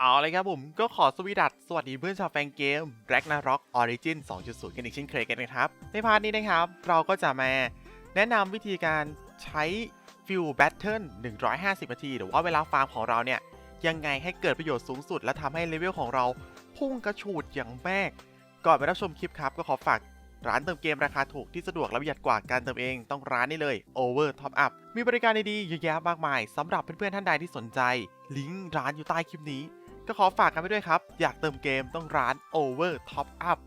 เอาเลยครับผมก็ขอสวีดัสสวัสดีเพื่อนชาวแฟนเกม Ragnarok Origin 2.0 กันอีกเช่นเคยกันนะครับ ในพาร์ทนี้นะครับ เราก็จะมาแนะนำวิธีการใช้ฟิลแบทเทิล150 นาที หรือว่าเวลาฟาร์มของเราเนี่ย ยังไงให้เกิดประโยชน์สูงสุด และทำให้เลเวลของเราพุ่งกระฉูดอย่างแมก ก่อนไปรับชมคลิปครับ ก็ขอฝากร้านเติมเกมราคาถูกที่สะดวกและประหยัดกว่าการเติมเองต้องร้านนี้เลย Over Top Up มีบริการดีๆเยอะแยะมากมายสำหรับเพื่อนๆท่านใดที่สนใจ ลิงก์ร้านอยู่ใต้คลิปนี้ ก็ขอฝากกันไปด้วยครับ อยากเติมเกมต้องร้าน Over Top Up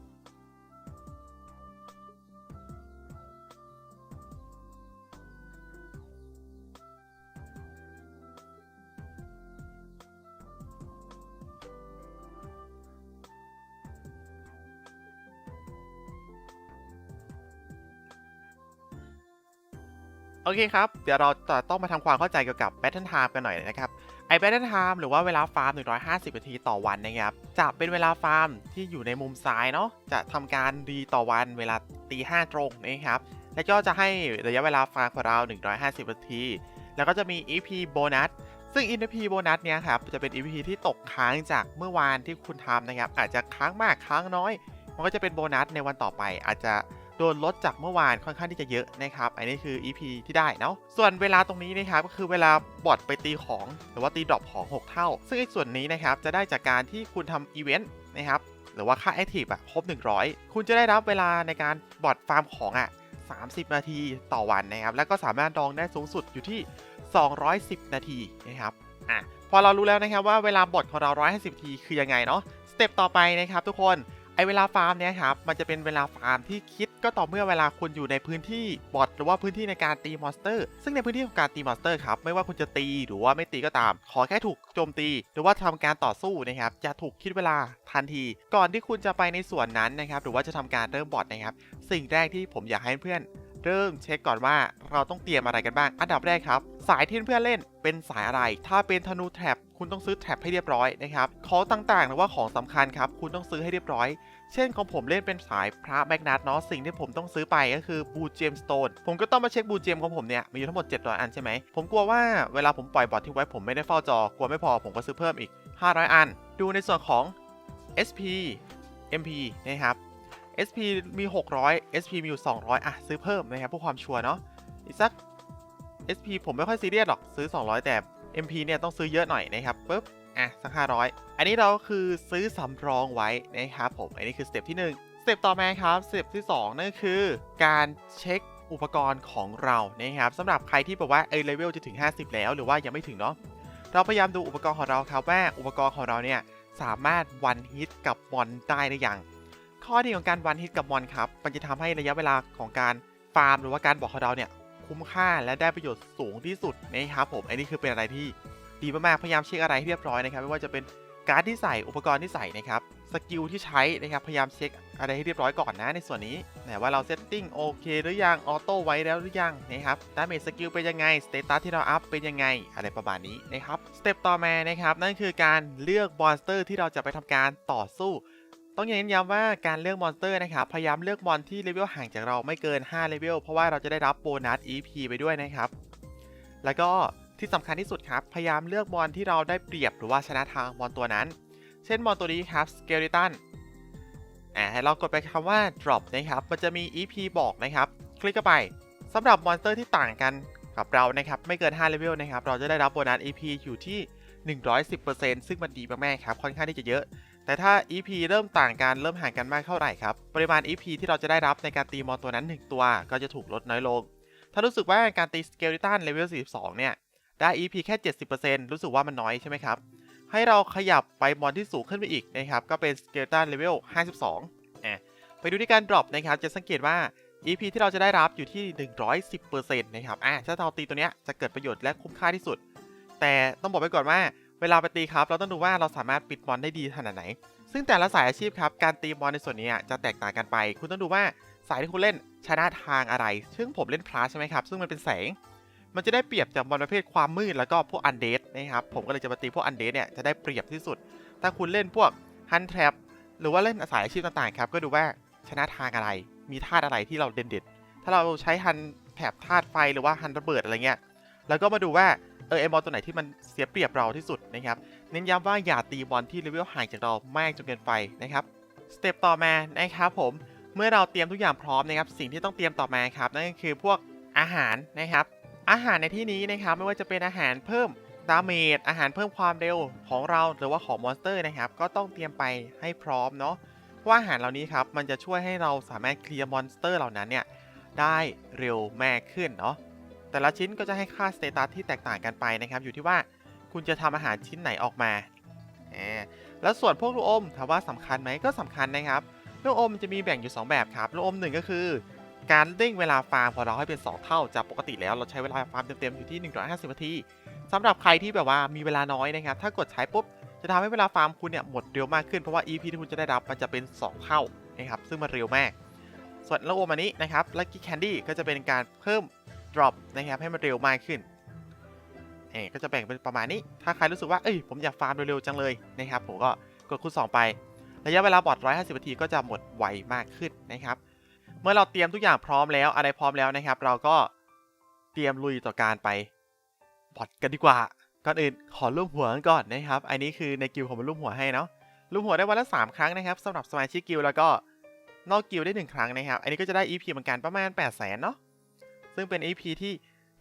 โอเคครับ เดี๋ยวเราจะต้องมาทำความเข้าใจเกี่ยวกับ Battle Time กันหน่อยนะครับ ไอ้ Battle Time หรือว่าเวลาฟาร์ม 150 นาทีต่อวันนะครับ จะเป็นเวลาฟาร์มที่อยู่ในมุมซ้ายเนาะ จะทำการรีต่อวันเวลาตีห้าตรงนะครับ แล้วก็จะให้ระยะเวลาฟาร์มของเรา 150 นาที แล้วก็จะมี EP โบนัส ซึ่ง EP โบนัสเนี่ยครับ จะเป็น EP ที่ตกค้างจากเมื่อวานที่คุณทำนะครับ อาจจะค้างมากค้างน้อย มันก็จะเป็นโบนัสในวันต่อไป อาจจะ โดนลดจากเมื่อวานค่อนข้างที่จะเยอะนะครับ อันนี้คือ EP ที่ได้เนาะ ส่วนเวลาตรงนี้นะครับก็คือเวลาบอทไปตีของ หรือว่าตีดรอปของ 6 เท่า ซึ่งไอ้ส่วนนี้นะครับจะได้จากการที่คุณทำอีเวนต์นะครับหรือว่าค่าแอคทีฟอะครบ 100 คุณจะได้รับเวลาในการบอทฟาร์มของอะ30 นาทีต่อวันนะครับ แล้วก็สามารถดองได้สูงสุดอยู่ที่ 210 นาทีนะครับ อะ พอเรารู้แล้วนะครับว่าเวลาบอทของเรา 150นาทีคือยังไงเนาะ สเต็ปต่อไปนะครับทุกคน อเวลาฟาร์มเนี่ยครับมันจะเป็นเวลาฟาร์มที่คิดก็ต่อเมื่อเวลาคุณอยู่ในพื้นที่บอทหรือว่าพื้นที่ในการตีมอนสเตอร์ ซึ่งในพื้นที่ของการตีมอนสเตอร์ครับไม่ว่าคุณจะตีหรือว่าไม่ตีก็ตาม ขอแค่ถูกโจมตี หรือว่าทำการต่อสู้นะครับจะถูกคิดเวลาทันที ก่อนที่คุณจะไปในส่วนนั้นนะครับหรือว่าจะทำการเริ่มบอทนะครับสิ่งแรกที่ผมอยากให้เพื่อนเริ่มเช็คก่อนว่าเราต้องเตรียมอะไรกันบ้าง อันดับแรกครับ สายที่เพื่อนเล่นเป็นสายอะไร ถ้าเป็นธนูแท็บ คุณต้องซื้อแท็บให้เรียบร้อยนะครับของต่างๆหรือว่าของสำคัญครับคุณต้องซื้อให้เรียบร้อย เช่นของผมเล่นเป็นสายพระแมกนัตเนาะสิ่งที่ผมต้องซื้อไปก็คือบูเจมสโตนผมก็ต้องมาเช็คบูเจมของผมเนี่ยมีอยู่ทั้งหมด700อันใช่ไหมผมกลัวว่าเวลาผมปล่อยบอทที่ไว้ผมไม่ได้เฝ้าจอกลัวไม่พอผมก็ซื้อเพิ่มอีก 500 อัน ดูในส่วนของ SP MP นะครับ SP มี 600 SP มีอยู่ 200 อะ ซื้อเพิ่มนะครับเพื่อความชัวร์เนาะอีกสัก SP ผมไม่ค่อยซีเรียสหรอกซื้อ 200 แต่ MP เนี่ยต้องซื้อเยอะหน่อยนะครับปุ๊บอะสัก 500 อันนี้เราคือซื้อสำรองไว้นะครับผม อันนี้คือสเต็ปที่1สเต็ปต่อมาครับสเต็ปที่ 2 นั่นคือ การเช็คอุปกรณ์ของเรานะครับสำหรับใครที่บอกว่าเอเลเวลจะถึง 50 แล้ว หรือว่ายังไม่ถึงเนาะเราพยายามดูอุปกรณ์ของเราครับว่าอุปกรณ์ของเราเนี่ยสามารถวันฮิตกับมอนได้หรือยังข้อดีของการวันฮิตกับมอนครับมันจะทำให้ระยะเวลาของการฟาร์ม หรือว่าการบอกของเราเนี่ย คุ้มค่าและได้ประโยชน์สูงที่สุดนะครับผมอันนี้คือเป็นอะไรที่ดีมากๆพยายามเช็คอะไรให้เรียบร้อยนะครับไม่ว่าจะเป็นการ์ดที่ใส่อุปกรณ์ที่ใส่นะครับสกิลที่ใช้นะครับพยายามเช็คอะไรให้เรียบร้อยก่อนนะในส่วนนี้นะว่าเราเซตติ้งโอเคหรือยังออโต้ไว้แล้วหรือยังนะครับดาเมจสกิลเป็นยังไงสเตตัสที่เราอัพเป็นยังไงอะไรประมาณนี้นะครับสเต็ปต่อมานะครับนั่นคือการเลือกมอนสเตอร์ที่เราจะไปทำการต่อสู้ ต้องเน้นย้ำว่าการเลือกมอนสเตอร์นะครับ พยายามเลือกมอนที่เลเวลห่างจากเราไม่เกิน 5 เลเวล เพราะว่าเราจะได้รับโบนัส EP ไปด้วยนะครับ แล้วก็ที่สำคัญที่สุดครับ พยายามเลือกมอนที่เราได้เปรียบหรือว่าชนะทางมอนตัวนั้น เช่นมอนตัวนี้ครับ Skeleton อ่าให้เรากดไปคำว่า drop นะครับ มันจะมี EP บอกนะครับ คลิกเข้าไปสำหรับมอนสเตอร์ที่ต่างกันกับเรานะครับ ไม่เกิน 5 เลเวลนะครับ เราจะได้รับโบนัส EP อยู่ที่ 110%ซึ่งมันดีมากๆครับ ค่อนข้างที่จะเยอะ แต่ถ้า EP เริ่มต่างกันเริ่มห่างกันมากเท่าไหร่ครับ ปริมาณ EP ที่เราจะได้รับในการตีมอนตัวนั้น 1 ตัว ก็จะถูกลดน้อยลง ถ้ารู้สึกว่าการตีสเกลตันเลเวล42 เนี่ย ได้ EP แค่ 70%รู้สึกว่ามันน้อยใช่ไหมครับ ให้เราขยับไปมอนที่สูงขึ้นไปอีกนะครับ ก็เป็นสเกลตันเลเวล52อะไปดูที่การ drop นะครับ จะสังเกตว่า EP ที่เราจะได้รับอยู่ที่ 110%นะครับอะถ้าเราตีตัวเนี้ยจะเกิดประโยชน์และคุ้มค่าที่สุด แต่ต้องบอกไว้ก่อนว่า เวลาไปตีครับเราต้องดูว่าเราสามารถปิดมอนได้ดีขนาดไหน ซึ่งแต่ละสายอาชีพครับการตีมอนในส่วนนี้จะแตกต่างกันไป คุณต้องดูว่าสายที่คุณเล่นชนะทางอะไร ซึ่งผมเล่นพลาสใช่ไหมครับ ซึ่งมันเป็นแสง มันจะได้เปรียบจากมอนประเภทความมืดแล้วก็พวกอันเดดนะครับ ผมก็เลยจะมาตีพวกอันเดดเนี่ยจะได้เปรียบที่สุด ถ้าคุณเล่นพวกฮันแทรปหรือว่าเล่นสายอาชีพต่างๆครับก็ดูว่าชนะทางอะไร มีธาตุอะไรที่เราเด่นเด็ดถ้าเราใช้ฮันแถบธาตุไฟหรือว่าฮันระเบิดอะไรเงี้ย แล้วก็มาดูว่า เออไอมอนตัวไหนที่มันเสียเปรียบเราที่สุดนะครับ เน้นย้ำว่าอย่าตีบอลที่เลเวลห่างจากเรามากจนเกินไปนะครับสเต็ปต่อมานะครับผมเมื่อเราเตรียมทุกอย่างพร้อมนะครับ สิ่งที่ต้องเตรียมต่อมาครับนั่นก็คือพวกอาหารนะครับ อาหารในที่นี้นะครับไม่ว่าจะเป็นอาหารเพิ่มดาเมจอาหารเพิ่มความเร็วของเราหรือว่าของมอนสเตอร์นะครับก็ต้องเตรียมไปให้พร้อมเนาะเพราะว่าอาหารเหล่านี้ครับมันจะช่วยให้เราสามารถเคลียร์มอนสเตอร์เหล่านั้นเนี่ยได้เร็วมากขึ้นเนาะ แต่ละชิ้นก็จะให้ค่าสเตตัสที่แตกต่างกันไปนะครับอยู่ที่ว่าคุณจะทำอาหารชิ้นไหนออกมาแล้วส่วนพวกลูกอมถามว่าสำคัญไหมก็สำคัญนะครับลูกอมจะมีแบ่งอยู่ 2 แบบครับลูกอมหนึ่งก็คือ การเร่งเวลาฟาร์มของเราให้เป็น 2 เท่าจากปกติแล้วเราใช้เวลาฟาร์มเต็มๆอยู่ที่ 150นาทีสำหรับใครที่แบบว่ามีเวลาน้อยนะครับ ถ้ากดใช้ปุ๊บจะทำให้เวลาฟาร์มคุณเนี่ยหมดเร็วมากขึ้นเพราะว่า EP ที่คุณจะได้รับมันจะเป็น 2 เท่านะครับซึ่งมันเร็วมาก ส่วนลูกอมอันนี้นะครับ Lucky Candy ก็จะเป็นการเพิ่ม drop นะครับให้มันเร็วมากขึ้นเอก็จะแบ่งเป็นประมาณนี้ ถ้าใครรู้สึกว่าเอ้ยผมอยากฟาร์มเร็วๆจังเลยนะครับผมก็กดคูณ2 ไป ระยะเวลาบอท150นาทีก็จะหมดไวมากขึ้นนะครับ เมื่อเราเตรียมทุกอย่างพร้อมแล้วอะไรพร้อมแล้วนะครับ เราก็เตรียมลุยต่อการไปบอทกันดีกว่าก่อนอื่นขอรูปหัวกันก่อนนะครับ อันนี้คือในกิลผมเป็นรูปหัวให้เนาะรูปหัวได้วันละ 3 ครั้งนะครับสำหรับสมาชิกกิลแล้วก็นอกกิลได้ 1 ครั้งนะครับ อันนี้ก็จะได้ EP เหมือนกันประมาณ8 0 0 0 0 0เนาะ ซึ่งเป็น EP ที่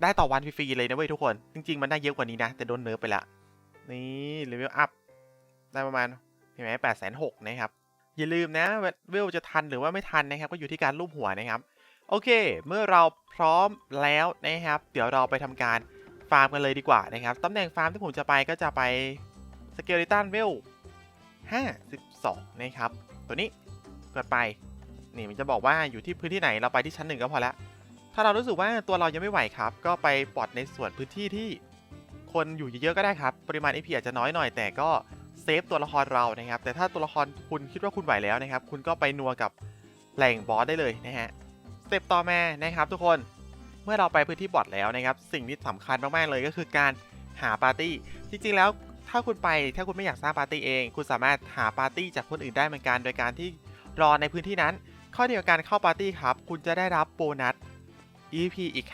ได้ต่อวันฟรีๆเลยนะเว้ยทุกคน จริง ๆ มันได้เยอะกว่านี้นะ แต่โดนเนิร์ฟไปละนี่เลเวลอัพได้ประมาณเห็นไหมแปดแสนหกนะครับ อย่าลืมนะเวลจะทันหรือว่าไม่ทันนะครับ ก็อยู่ที่การรูปหัวนะครับ โอเค เมื่อเราพร้อมแล้วนะครับ เดี๋ยวเราไปทำการฟาร์มกันเลยดีกว่านะครับตำแหน่งฟาร์มที่ผมจะไปก็จะไปสเกลิตันเวล52 นะครับ ตัวนี้กดไป นี่มันจะบอกว่าอยู่ที่พื้นที่ไหนเราไปที่ชั้นหนึ่งก็พอละ ถ้าเรารู้สึกว่าตัวเรายังไม่ไหวครับ ก็ไปปลดในส่วนพื้นที่ที่คนอยู่เยอะๆก็ได้ครับ ปริมาณ EP อาจจะน้อยหน่อยแต่ก็เซฟตัวละครเรานะครับ แต่ถ้าตัวละครคุณคิดว่าคุณไหวแล้วนะครับ คุณก็ไปนัวกับแหล่งบอสได้เลยนะฮะสเต็ปต่อมานะครับ ทุกคนเมื่อเราไปพื้นที่บอทแล้วนะครับ สิ่งที่สำคัญมากๆเลยก็คือการหาปาร์ตี้จริงๆแล้วถ้าคุณไปถ้าคุณไม่อยากสร้างปาร์ตี้เอง คุณสามารถหาปาร์ตี้จากคนอื่นได้เหมือนกัน โดยการที่รอในพื้นที่นั้น ข้อดีของการเข้าปาร์ตี้ครับ คุณจะได้รับโบนัส EP อีก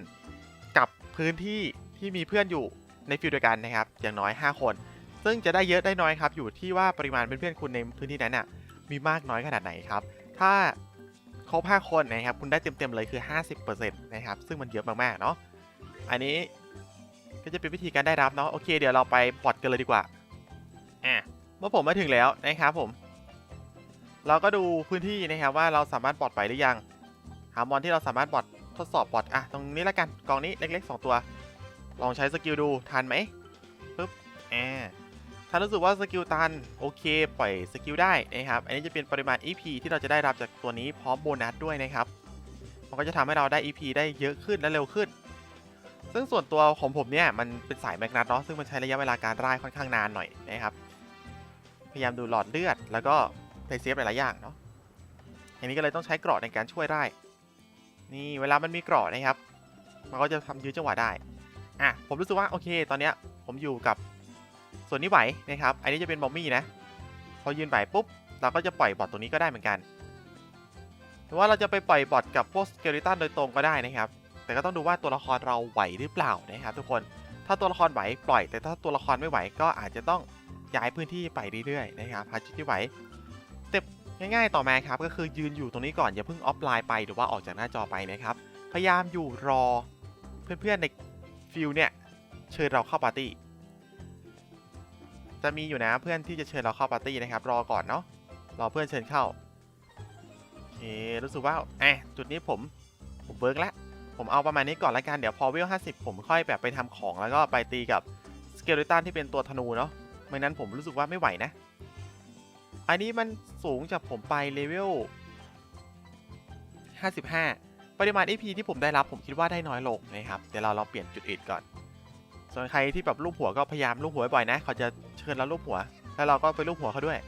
50%กับพื้นที่ที่มีเพื่อนอยู่ในฟิลเดียวกันนะครับ อย่างน้อย 5 คน ซึ่งจะได้เยอะได้น้อยครับ อยู่ที่ว่าปริมาณเพื่อนๆคุณในพื้นที่นั้นน่ะมีมากน้อยขนาดไหนครับ ถ้าครบ 5 คนนะครับ คุณได้เต็มๆเลยคือ 50%นะครับ ซึ่งมันเยอะมากๆเนาะ อันนี้ก็จะเป็นวิธีการได้รับเนาะ โอเค เดี๋ยวเราไปปลดกันเลยดีกว่า อะ เมื่อผมมาถึงแล้วนะครับผม เราก็ดูพื้นที่นะครับว่าเราสามารถปลดไปหรือยัง หามอนที่เราสามารถบอด ทดสอบบอดอะตรงนี้ละกันกองนี้เล็กๆ 2 ตัว ลองใช้สกิลดูทันไหมปึ๊บแอถ้ารู้สึกว่าสกิลตันโอเค ปล่อยสกิลได้นะครับ อันนี้จะเป็นปริมาณ EP ที่เราจะได้รับจากตัวนี้พร้อมโบนัสด้วยนะครับ มันก็จะทำให้เราได้ EP ได้เยอะขึ้นและเร็วขึ้น ซึ่งส่วนตัวของผมเนี่ยมันเป็นสายแมกนัตเนาะซึ่งมันใช้ระยะเวลาการร่ายค่อนข้างนานหน่อยนะครับ พยายามดูหลอดเลือด แล้วก็ไปเซฟหลายๆอย่างเนาะอันนี้ก็เลยต้องใช้เกราะในการช่วยได้ นี่เวลามันมีเกราะนะครับ มันก็จะทำยื้อจังหวะได้ อะ ผมรู้สึกว่าโอเค ตอนเนี้ยผมอยู่กับส่วนนี้ไหวนะครับ อันนี้จะเป็นบอมมี่นะ พอยืนไหวปุ๊บ เราก็จะปล่อยบอทตัวนี้ก็ได้เหมือนกันหรือว่าเราจะไปปล่อยบอทกับพวกสเกลิตันโดยตรงก็ได้นะครับ แต่ก็ต้องดูว่าตัวละครเราไหวหรือเปล่านะครับ ทุกคน ถ้าตัวละครไหวปล่อย แต่ถ้าตัวละครไม่ไหวก็อาจจะต้องย้ายพื้นที่ไปเรื่อยๆนะครับหาจุดที่ไหว ง่ายๆต่อมาครับก็คือยืนอยู่ตรงนี้ก่อนอย่าเพิ่งออฟไลน์ไปหรือว่าออกจากหน้าจอไปนะครับ พยายามอยู่รอเพื่อนๆในฟิลเนี่ยเชิญเราเข้าปาร์ตี้จะมีอยู่นะเพื่อนที่จะเชิญเราเข้าปาร์ตี้นะครับ รอก่อนเนาะรอเพื่อนเชิญเข้าโอเครู้สึกว่าแอะจุดนี้ผมผมเบิร์กแล้วผมเอาประมาณนี้ก่อนละกันเดี๋ยวพอเวล50 ผมค่อยแบบไปทำของแล้วก็ไปตีกับสเกลเลตันที่เป็นตัวธนูเนาะไม่นั้นผมรู้สึกว่าไม่ไหวนะ อันนี้มันสูงจากผมไปเลเวล 55 ปริมาณ EP ที่ผมได้รับผมคิดว่าได้น้อยลงนะครับ เดี๋ยวเราลองเปลี่ยนจุดอื่นก่อน ส่วนใครที่แบบรูปหัวก็พยายามรูปหัวบ่อยนะ เขาจะเชิญเรารูปหัว แล้วเราก็ไปรูปหัวเขาด้วย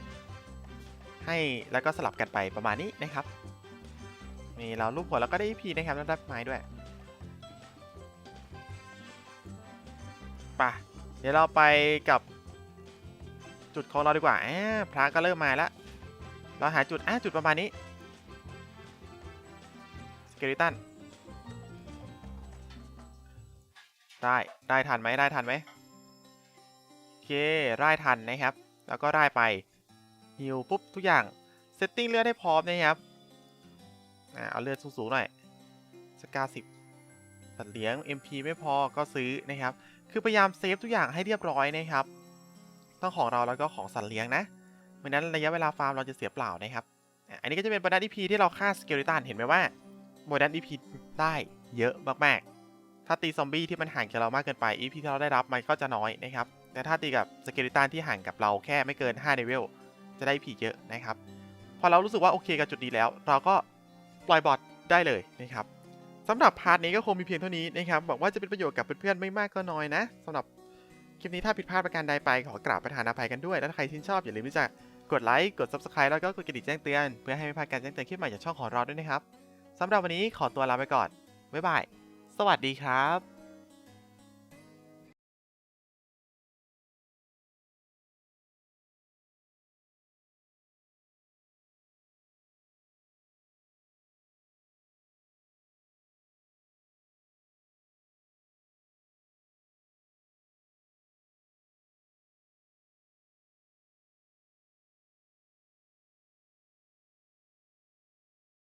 ให้แล้วก็สลับกันไปประมาณนี้นะครับนี่เรารูปหัวแล้วก็ได้ EP นะครับแล้วได้ไม้ด้วยไป่ะเดี๋ยวเราไปกับ จุดของเราดีกว่าอ่าพระก็เริ่มมาแล้ว เราหาจุดอ่าจุดประมาณนี้สเกลิตันได้ได้ทันไหมได้ทันไหมโอเคไล่ทันนะครับ แล้วก็ไล่ไปฮิวปุ๊บทุกอย่างเซตติ้งเลือดให้พร้อมนะครับอ่าเอาเลือดสูงๆหน่อยสก้าสิบสัตว์เลี้ยง MP ไม่พอก็ซื้อนะครับ คือพยายามเซฟทุกอย่างให้เรียบร้อยนะครับ ทั้งของเราแล้วก็ของสัตว์เลี้ยงนะไม่นั้นระยะเวลาฟาร์มเราจะเสียเปล่านะครับ อันนี้ก็จะเป็นโบนัส EP ที่เราฆ่าสเกลิตันเห็นไหมว่าโบนัส EP ได้เยอะมากๆ ถ้าตีซอมบี้ที่มันห่างจากเรามากเกินไป EP ที่เราได้รับมันก็จะน้อยนะครับ แต่ถ้าตีกับสเกลิตันที่ห่างกับเราแค่ไม่เกิน5เลเวลจะได้ EP เยอะนะครับ พอเรารู้สึกว่าโอเคกับจุดนี้แล้ว เราก็ปล่อยบอทได้เลยนะครับสำหรับพาร์ทนี้ก็คงมีเพียงเท่านี้นะครับหวังว่าจะเป็นประโยชน์กับเพื่อนๆไม่มากก็น้อยนะสำหรับ คลิปนี้ถ้าผิดพลาดประการใดไปขอกราบประทานอภัยกันด้วย และถ้าใครชื่นชอบอย่าลืมที่จะกดไลค์ กด Subscribe แล้วก็กดกระดิ่งแจ้งเตือน เพื่อให้ไม่พลาดการแจ้งเตือนคลิปใหม่จากช่องของเราด้วยนะครับสำหรับวันนี้ขอตัวลาไปก่อน บ๊ายบาย สวัสดีครับ